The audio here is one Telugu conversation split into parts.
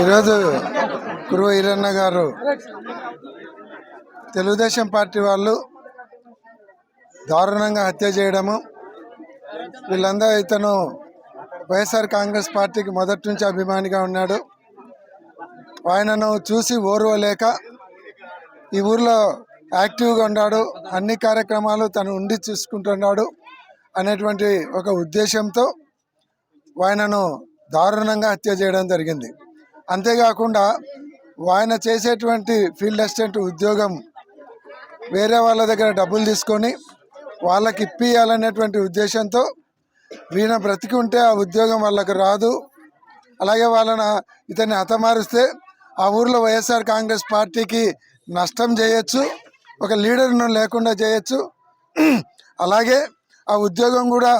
ఈరోజు కురువ ఈరన్న గారు తెలుగుదేశం పార్టీ వాళ్ళు దారుణంగా హత్య చేయడము వీళ్ళందరూ ఇతను వైఎస్ఆర్ కాంగ్రెస్ పార్టీకి మొదటి నుంచి అభిమానిగా ఉన్నాడు. ఆయనను చూసి ఓర్వలేక ఈ ఊర్లో యాక్టివ్గా ఉన్నాడు. అన్ని కార్యక్రమాలు తను ఉండి చూసుకుంటున్నాడు అనేటువంటి ఒక ఉద్దేశంతో ఆయనను దారుణంగా హత్య చేయడం జరిగింది. అంతేకాకుండా ఆయన చేసేటువంటి ఫీల్డ్ అసిస్టెంట్ ఉద్యోగం వేరే వాళ్ళ దగ్గర డబ్బులు తీసుకొని వాళ్ళకి ఇప్పియాలనేటువంటి ఉద్దేశంతో వీణ బ్రతికి ఉంటే ఆ ఉద్యోగం వాళ్ళకు రాదు. అలాగే వాళ్ళని ఇతన్ని హతమారిస్తే ఆ ఊర్లో వైఎస్ఆర్ కాంగ్రెస్ పార్టీకి నష్టం చేయొచ్చు ఒక లీడర్ను లేకుండా చేయొచ్చు. అలాగే ఆ ఉద్యోగం కూడా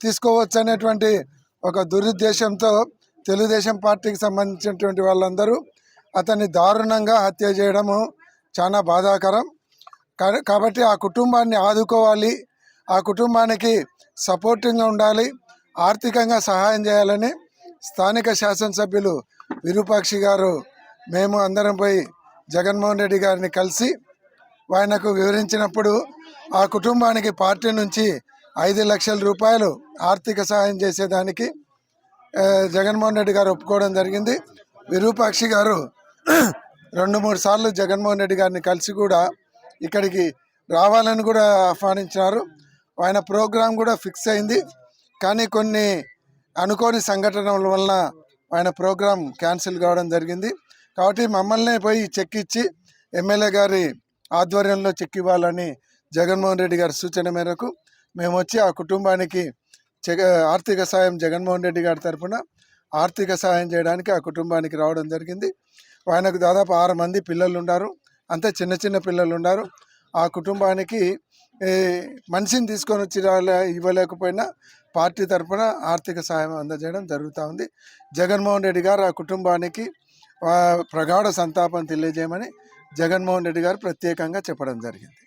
తీసుకోవచ్చు అనేటువంటి ఒక దురుద్దేశంతో తెలుగుదేశం పార్టీకి సంబంధించినటువంటి వాళ్ళందరూ అతన్ని దారుణంగా హత్య చేయడము చాలా బాధాకరం. కా- కాబట్టి ఆ కుటుంబాన్ని ఆదుకోవాలి. ఆ కుటుంబానికి సపోర్టింగ్గా ఉండాలి. ఆర్థికంగా సహాయం చేయాలని స్థానిక శాసనసభ్యులు విరూపాక్షి గారు మేము అందరం పోయి జగన్మోహన్ రెడ్డి గారిని కలిసి ఆయనకు వివరించినప్పుడు ఆ కుటుంబానికి పార్టీ నుంచి ఐదు లక్షల రూపాయలు ఆర్థిక సహాయం చేసేదానికి జగన్మోహన్ రెడ్డి గారు ఒప్పుకోవడం జరిగింది. విరూపాక్షి గారు రెండు మూడు సార్లు జగన్మోహన్ రెడ్డి గారిని కలిసి కూడా ఇక్కడికి రావాలని కూడా ఆహ్వానించినారు. ఆయన ప్రోగ్రాం కూడా ఫిక్స్ అయింది. కానీ కొన్ని అనుకోని సంఘటనల వలన ఆయన ప్రోగ్రాం క్యాన్సిల్ కావడం జరిగింది. కాబట్టి మమ్మల్నే పోయి చెక్ ఇచ్చి ఎమ్మెల్యే గారి ఆధ్వర్యంలో చెక్ ఇవ్వాలని జగన్మోహన్ రెడ్డి గారి సూచన మేరకు మేము వచ్చి ఆ కుటుంబానికి జగ ఆర్థిక సాయం జగన్మోహన్ రెడ్డి గారి తరఫున ఆర్థిక సహాయం చేయడానికి ఆ కుటుంబానికి రావడం జరిగింది. ఆయనకు దాదాపు ఆరు మంది పిల్లలు ఉన్నారు అంతే చిన్న చిన్న పిల్లలు ఉన్నారు ఆ కుటుంబానికి మనిషిని తీసుకొని వచ్చి ఇవ్వలేకపోయినా పార్టీ తరఫున ఆర్థిక సాయం అందజేయడం జరుగుతూ ఉంది. జగన్మోహన్ రెడ్డి గారు ఆ కుటుంబానికి ప్రగాఢ సంతాపం తెలియజేయమని జగన్మోహన్ రెడ్డి గారు ప్రత్యేకంగా చెప్పడం జరిగింది.